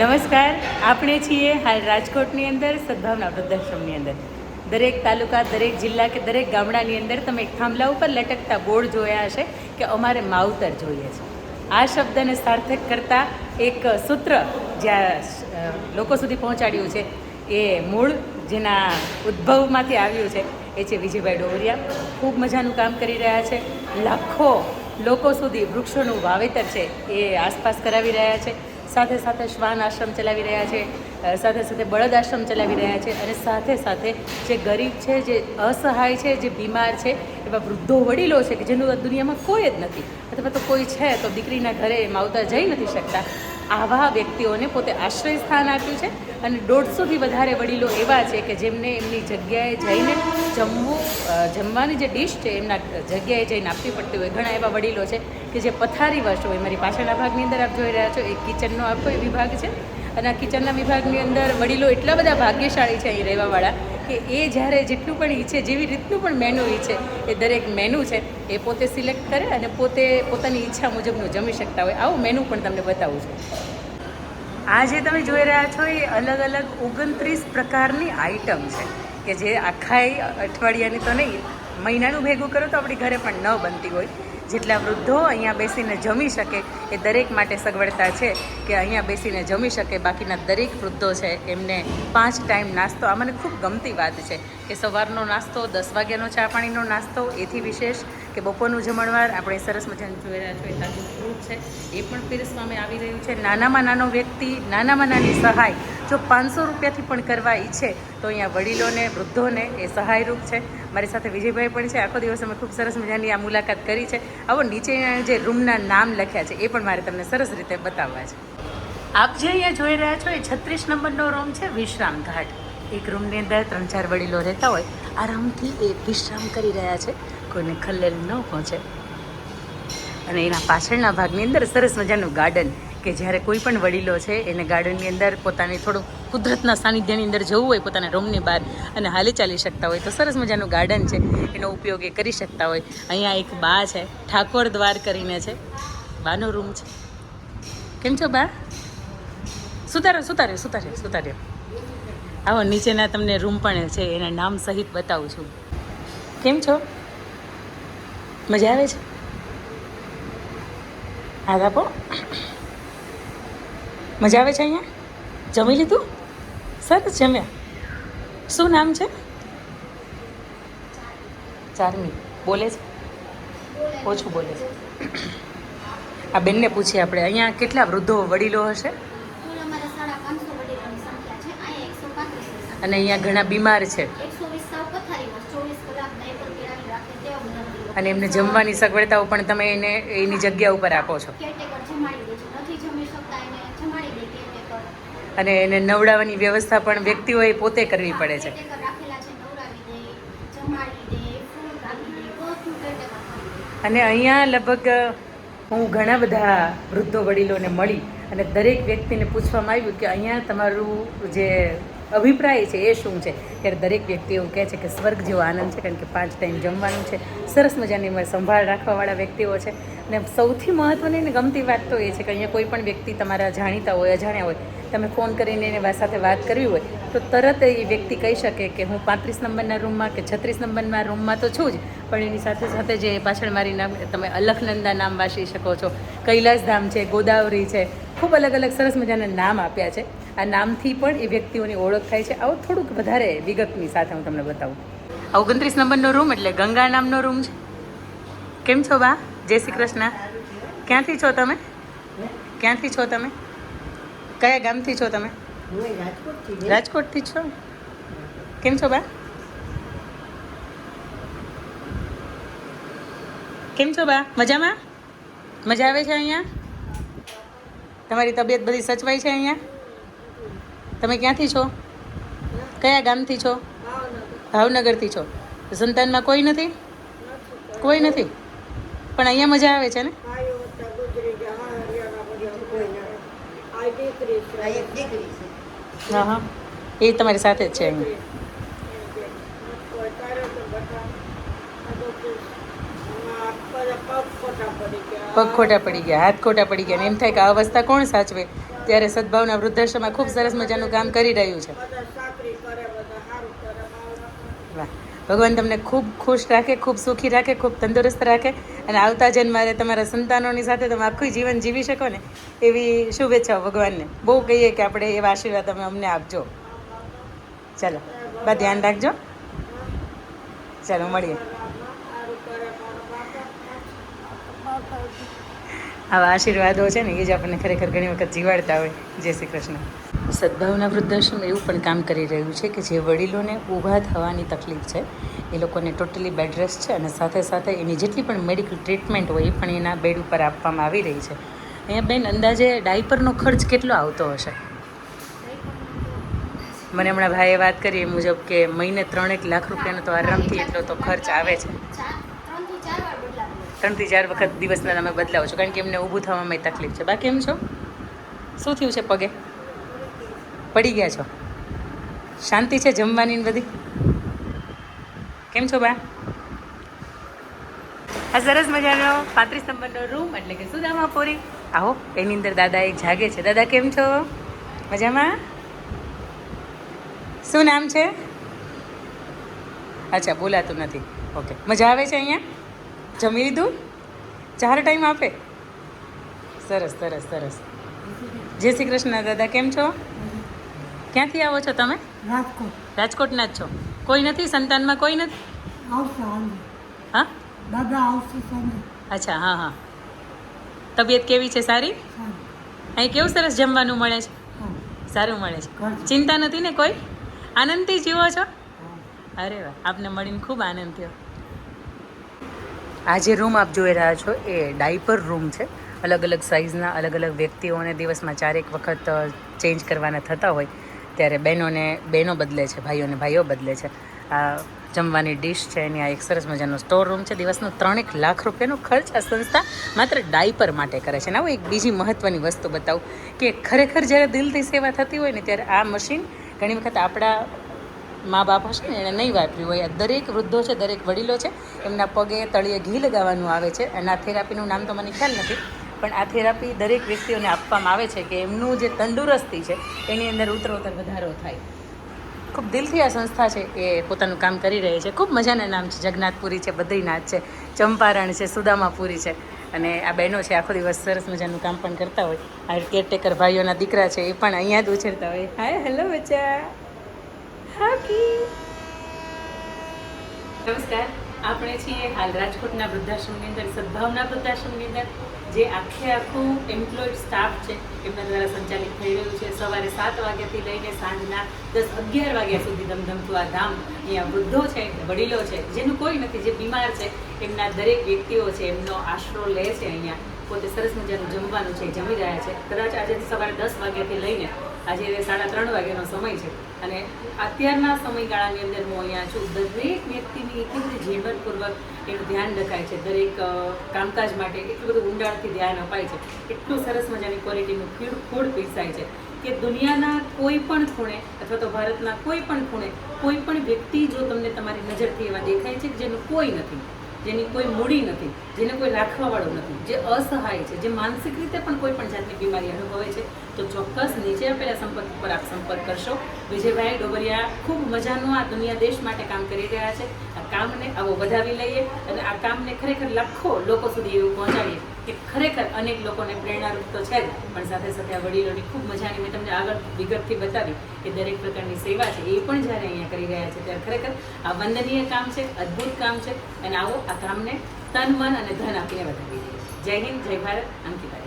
નમસ્કાર, આપણે છીએ હાલ રાજકોટની અંદર, સદભાવના વૃદ્ધાશ્રમની અંદર. દરેક તાલુકા, દરેક જિલ્લા કે દરેક ગામડાની અંદર તમે એક થાંભલા ઉપર લટકતા બોર્ડ જોયા હશે કે અમારે માવતર જોઈએ છે. આ શબ્દને સાર્થક કરતા એક સૂત્ર જ્યાં લોકો સુધી પહોંચાડ્યું છે એ મૂળ જેના ઉદ્ભવમાંથી આવ્યું છે એ છે વિજયભાઈ ડોવરિયા ખૂબ મજાનું કામ કરી રહ્યા છે. લાખો લોકો સુધી વૃક્ષોનું વાવેતર છે એ આસપાસ કરાવી રહ્યા છે. સાથે સાથે શ્વાન આશ્રમ ચલાવી રહ્યા છે સાથે સાથે બળદ આશ્રમ ચલાવી રહ્યા છે અને સાથે સાથે જે ગરીબ છે, જે અસહાય છે, જે બીમાર છે, એવા વૃદ્ધો વડીલો છે કે જેનું દુનિયામાં કોઈ જ નથી. અથવા તો કોઈ છે તો દીકરીના ઘરે માવતા જઈ નથી શકતા. આવા વ્યક્તિઓને પોતે આશ્રય સ્થાન આપ્યું છે અને દોઢસોથી વધારે વડીલો એવા છે કે જેમને એમની જગ્યાએ જઈને જમવું જમવાની જે ડિશ છે, એમના જગ્યાએ જઈને આપવી પડતી હોય. ઘણા એવા વડીલો છે કે જે પથારી પથારીવશ હોય, મારી પાછળના ભાગની અંદર આપ જોઈ રહ્યા છો એ કિચનનો આખો વિભાગ છે. અને આ કિચનના વિભાગની અંદર વડીલો એટલા બધા ભાગ્યશાળી છે અહીં રહેવાવાળા કે એ જ્યારે જેટલું પણ ઈચ્છે, જેવી રીતનું પણ મેનુ ઈચ્છે, એ દરેક મેનુ છે, એ પોતે સિલેક્ટ કરે અને પોતે પોતાની ઈચ્છા મુજબનું જમી શકતા હોય. આવું મેનુ પણ તમને બતાવું છું. આ જે તમે જોઈ રહ્યા છો, એ અલગ અલગ ઓગણત્રીસ પ્રકારની આઈટમ છે, કે જે આખા અઠવાડિયાની તો નહીં, મહિનાનું ભેગું કરો તો આપણી ઘરે પણ ન બનતી હોય. જેટલા વૃદ્ધો અહીંયા બેસીને જમી શકે એ દરેક માટે સગવડતા છે કે અહીંયા બેસીને જમી શકે બાકીના દરેક વૃદ્ધો છે એમને પાંચ ટાઈમ નાસ્તો. આ મને ખૂબ ગમતી વાત છે કે સવારનો નાસ્તો, દસ વાગ્યાનો ચા પાણીનો નાસ્તો, એથી વિશેષ કે બપોરનું જમણવાર આપણે સરસ મજાનું જોઈ રહ્યા છો એ તાજું ફ્રૂટ છે, એ પણ પીરસવામાં આવી રહ્યું છે. નાનામાં નાનો વ્યક્તિ, નાનામાં નાની સહાય જો પાંચસો રૂપિયાથી પણ કરવા ઈચ્છે, તો અહીંયા વડીલોને, વૃદ્ધોને એ સહાયરૂપ છે. મારી સાથે વિજયભાઈ પણ છે. આખો દિવસ અમે ખૂબ સરસ મજાની આ મુલાકાત કરી છે. આવો નીચે જે રૂમના નામ લખ્યા છે, એ પણ મારે તમને સરસ રીતે બતાવવા છે. આપ જે અહીંયા જોઈ રહ્યા છો, એ છત્રીસ નંબરનો રૂમ છે, વિશ્રામ ઘાટ. એક રૂમની અંદર ત્રણ ચાર વડીલો રહેતા હોય, આરામથી એ વિશ્રામ કરી રહ્યા છે. કોઈને ખલેલ ન પહોંચે. અને એના પાછળના ભાગની અંદર સરસ મજાનું ગાર્ડન કે જ્યારે કોઈ પણ વડીલો છે એને ગાર્ડનની અંદર પોતાની થોડું કુદરતના સાનિધ્યની અંદર જવું હોય, પોતાના રૂમની બહાર અને હાલી ચાલી શકતા હોય, તો સરસ મજાનું ગાર્ડન છે. એનો ઉપયોગ એ કરી શકતા હોય. અહીંયા એક બા છે, ઠાકોર દ્વાર કરીને છે. બાનો રૂમ છે. કેમ છો બા? સુતારો સુતાર્યો સુતાર્યો સુતાર્યો આવો, નીચેના તમને રૂમ પણ છે, એના નામ સહિત બતાવું છું. કેમ છો? મજા આવે છે? હા આપો મજા આવે છે અહીંયા? જમી લીધું? સરસ જમ્યા. શું નામ છે? ચારમી. બોલે છે? ઓછું બોલે છે. આ બેનને પૂછીએ આપણે. અહીંયા કેટલા વૃદ્ધો વડીલો હશે? અને અહીંયા ઘણા બીમાર છે. અને એમને જમવાની સગવડતાઓ પણ તમે એને એની જગ્યા ઉપર આપો છો કેરટેકર જમાડી દે છે નથી જમી શકતા એને જમાડી દે કેરટેકર અને એને નવડાવવાની વ્યવસ્થા પણ વ્યક્તિઓએ પોતે કરવી પડે છે. અને અહીંયા લગભગ હું ઘણા બધા વૃદ્ધો વડીલોને મળી અને દરેક વ્યક્તિને પૂછવામાં આવ્યું કે અહીંયા તમારું જે અભિપ્રાય છે એ શું છે? ત્યારે દરેક વ્યક્તિ એવું કહે છે કે સ્વર્ગ જેવો આનંદ છે, કારણ કે પાંચ ટાઈમ જમવાનું છે. સરસ મજાની સંભાળ રાખવાવાળા વ્યક્તિઓ છે. અને સૌથી મહત્ત્વની અને ગમતી વાત તો એ છે કે અહીંયા કોઈ પણ વ્યક્તિ તમારા જાણીતા હોય, અજાણ્યા હોય, તમે ફોન કરીને એને સાથે વાત કરવી હોય, તો તરત એ વ્યક્તિ કહી શકે કે હું પાંત્રીસ નંબરના રૂમમાં કે છત્રીસ નંબરના રૂમમાં તો છું જ, પણ એની સાથે સાથે જે પાછળ મારી નામ, તમે અલખનંદા નામ વાંચી શકો છો, કૈલાસધામ છે, ગોદાવરી છે, ખૂબ અલગ અલગ સરસ મજાના નામ આપ્યા છે. આ નામથી પણ એ વ્યક્તિઓની ઓળખ થાય છે. આવું થોડુંક વધારે વિગતની સાથે હું તમને બતાવું. આ ઓગણત્રીસ નંબરનો રૂમ એટલે ગંગા નામનો રૂમ છે. કેમ છો બા? જય શ્રી કૃષ્ણ. ક્યાંથી છો તમે? ક્યાંથી છો તમે? કયા ગામથી છો તમે? રાજકોટથી છો? કેમ છો બા? કેમ છો બા? મજામાં? મજા આવે છે અહીંયા? તમારી તબિયત બધી સચવાય છે અહીંયા? તમે ક્યાંથી છો? કયા ગામથી છો? ભાવનગરથી છો. સંતાનમાં કોઈ નથી? કોઈ નથી? પણ અહીંયા મજા આવે છે ને? હા હા. એ તમારી સાથે જ છે અહીં. પગ ખોટા પડી ગયા, હાથ ખોટા પડી ગયા એમ થાય કે આ અવસ્થા કોણ સાચવે? ત્યારે સદભાવના વૃદ્ધાશ્રમમાં ખૂબ સરસ મજાનું કામ કરી રહ્યું છે બધા ચાકરી કરે બધા સારું કરે માવડા વાહ ભગવાન તમને ખૂબ ખુશ રાખે, ખૂબ સુખી રાખે, ખૂબ તંદુરસ્ત રાખે અને આવતા જન્મારે તમારા સંતાનોની સાથે તમે આખું જીવન જીવી શકો ને એવી શુભેચ્છાઓ ભગવાનને. બહુ કહીએ કે આપણે એવા આશીર્વાદ તમે અમને આપજો. ચાલો, બા ધ્યાન રાખજો. ચાલો, મળીએ. આવા આશીર્વાદો છે ને એ જ આપણને ખરેખર ઘણી વખત જીવાડતા હોય. જય શ્રી કૃષ્ણ. સદભાવના વૃદ્ધાશ્રમ એવું પણ કામ કરી રહ્યું છે કે જે વડીલોને ઊભા થવાની તકલીફ છે. એ લોકોને ટોટલી બેડ રેસ્ટ છે અને સાથે સાથે એની જેટલી પણ મેડિકલ ટ્રીટમેન્ટ હોય એ પણ એના બેડ ઉપર આપવામાં આવી રહી છે. અહીંયા બેન, અંદાજે ડાયપરનો ખર્ચ કેટલો આવતો હશે? મને હમણાં ભાઈએ વાત કરી એ મુજબ કે મહિને ત્રણેક લાખ રૂપિયાનો તો આરામથી એટલો તો ખર્ચ આવે છે. ત્રણથી ચાર વખત દિવસના તમે બદલાવો છો, કારણ કે એમને ઊભું થવામાં તકલીફ છે. બાકી એમ છો? શું થયું છે પગે? પડી ગયા છો? શાંતિ છે જમવાની ને બધી? કેમ છો બા? આ સરસ મજાનો. પાંત્રીસ નંબરનો રૂમ એટલે કે સુદામાપુરી આવો એની અંદર દાદા એક જાગે છે. દાદા કેમ છો? મજામાં? શું નામ છે? અચ્છા બોલાતું નથી. ઓકે. મજા આવે છે અહીંયા? જમી લીધું? ચાર ટાઈમ આપે? સરસ સરસ સરસ. જય શ્રી કૃષ્ણ દાદા કેમ છો? ક્યાંથી આવો છો તમે? રાજકોટ. રાજકોટના જ છો. કોઈ નથી? સંતાનમાં કોઈ નથી? આવશે હા? દાદા આવશે અચ્છા હા હા. તબિયત કેવી છે સારી? અહીં કેવું સરસ જમવાનું મળે છે? સારું મળે છે. ચિંતા નથી ને કોઈ? આનંદથી જીવો છો? અરે વાહ આપને મળીને ખૂબ આનંદ થયો. આ જે રૂમ આપ જોઈ રહ્યા છો એ ડાયપર રૂમ છે. અલગ અલગ સાઇઝના અલગ અલગ વ્યક્તિઓને દિવસમાં ચારેક વખત ચેન્જ કરવાના થતા હોય. ત્યારે બહેનોને, બહેનો બદલે છે, ભાઈઓને ભાઈઓ બદલે છે. આ જમવાની ડીશ છે, એની આ એક સરસ મજાનો સ્ટોર રૂમ છે. દિવસનો ત્રણેક લાખ રૂપિયાનો ખર્ચ આ સંસ્થા માત્ર ડાયપર માટે કરે છે. અને આવું એક બીજી મહત્ત્વની વસ્તુ બતાવું કે ખરેખર જ્યારે દિલથી સેવા થતી હોય ને ત્યારે આ મશીન ઘણી વખત આપણા મા બાપ હશે ને એણે નહીં વાપર્યું હોય. દરેક વૃદ્ધો છે, દરેક વડીલો છે, એમના પગે તળિયે ઘી લગાવવાનું આવે છે. અને આ થેરાપીનું નામ તો મને ખ્યાલ નથી. પણ આ થેરાપી દરેક વ્યક્તિઓને આપવામાં આવે છે કે એમનું જે તંદુરસ્તી છે, એની અંદર ઉત્તરોત્તર વધારો થાય. ખૂબ દિલથી આ સંસ્થા છે એ પોતાનું કામ કરી રહી છે. ખૂબ મજાના નામ છે. જગન્નાથપુરી છે, બદ્રીનાથ છે, ચંપારણ છે, સુદામાપુરી છે. અને આ બહેનો છે, આખો દિવસ સરસ મજાનું કામ પણ કરતા હોય. આ કેરટેકર ભાઈઓના દીકરા છે, એ પણ અહીંયા જ ઉછેરતા હોય. હાય હેલો બચ્ચા. હાકી નમસ્કાર. આપણે છીએ હાલ રાજકોટના વૃદ્ધાશ્રમની અંદર, સદભાવના વૃદ્ધાશ્રમની અંદર, જે આખે આખું એમ્પ્લોયડ સ્ટાફ છે, એમના દ્વારા સંચાલિત થઈ રહ્યું છે. સવારે સાત વાગ્યાથી લઈને સાંજના દસ અગિયાર વાગ્યા સુધી ધમધમતું આ ધામ અહીંયા વૃદ્ધો છે, વડીલો છે, જેનું કોઈ નથી, જે બીમાર છે, એમના દરેક વ્યક્તિઓ છે, એમનો આશરો લે છે અહીંયા. પોતે સરસ મજાનું જમવાનું છે, જમી રહ્યા છે. કદાચ આજે સવારે દસ વાગ્યાથી લઈને આજે સાડા ત્રણ વાગ્યાનો સમય છે. અને અત્યારના સમયગાળાની અંદર હું અહીંયા છું. દરેક વ્યક્તિની એટલી બધી ઝીણવટપૂર્વક એનું ધ્યાન રખાય છે. દરેક કામકાજ માટે એટલું બધું ઊંડાણથી ધ્યાન અપાય છે. એટલું સરસ મજાની ક્વોલિટીનું ફૂડ ફૂડ પીરસાય છે કે દુનિયાના કોઈ પણ ખૂણે અથવા તો ભારતના કોઈ પણ ખૂણે કોઈ પણ વ્યક્તિ જો તમને તમારી નજરથી એવા દેખાય છે કે જેનું કોઈ નથી. જેની કોઈ મૂડી નથી, જેને કોઈ રાખવાવાળું નથી, જે અસહાય છે, જે માનસિક રીતે પણ કોઈ પણ જાતની બીમારી અનુભવે છે, તો ચોક્કસ નીચે આપેલા સંપર્ક ઉપર આપ સંપર્ક કરશો. વિજયભાઈ ડોબરિયા ખૂબ મજાનું આ દુનિયા દેશ માટે કામ કરી રહ્યા છે. આ કામને આવો વધાવી લઈએ અને આ કામને ખરેખર લાખો લોકો સુધી એવું પહોંચાડીએ. કે ખરેખર અનેક લોકોને પ્રેરણારૂપ તો છે જ, પણ સાથે સાથે આ વડીલોની ખૂબ મજાની મેં તમને આગળ વિગતથી બતાવી કે દરેક પ્રકારની સેવા છે, એ પણ જ્યારે અહીંયા કરી રહ્યા છે, ત્યારે ખરેખર આ વંદનીય કામ છે, અદ્ભુત કામ છે, અને આવો આ કામને તન, મન અને ધન આપીને વધાવી દઈએ જય હિન્દ, જય ભારત, અંકિતા.